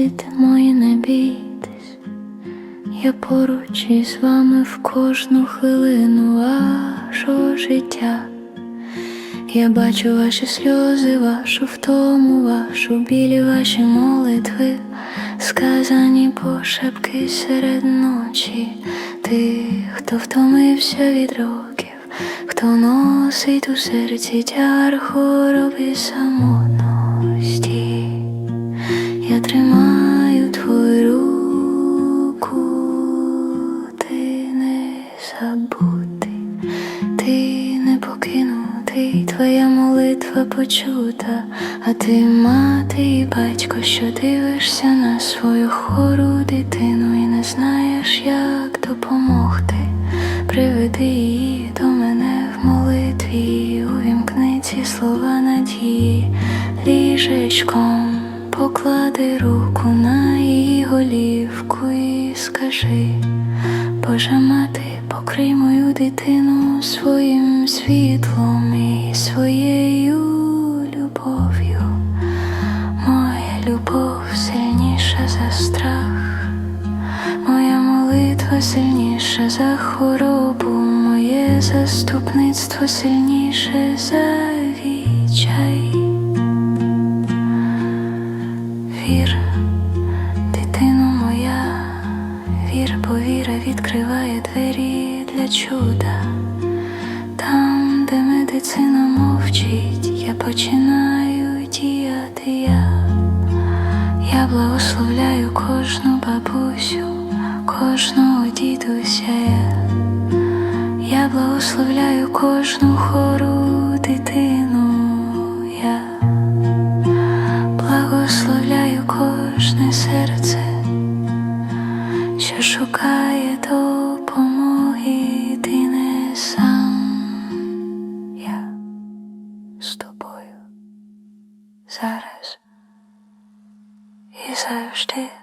діти мої, не бійтесь, я поруч із вами в кожну хвилину вашого життя. Я бачу ваші сльози, вашу втому, вашу білі ваші молитви, сказані пошепки серед ночі, тих, хто втомився від років, хто носить у серці тяр хвороби самотності. Я тримаю не забутий, ти не покинутий, твоя молитва почута, а ти мати і батько, що дивишся на свою хвору дитину і не знаєш, як допомогти. Приведи її до мене в молитві, увімкни ці слова надії, ліжечком поклади руку на її голівку і скажи, Божа мати, покрий мою дитину своїм світлом і своєю любов'ю. Моя любов сильніша за страх, моя молитва сильніша за хворобу, моє заступництво сильніше за відчай. Вір, віра відкриває двері для чуда. Там, де медицина мовчить, я починаю діяти я. Я благословляю кожну бабусю, кожного дідуся. Я благословляю кожну хору дитину. Шукає допомоги, ти не сам. Я з тобою зараз і завжди.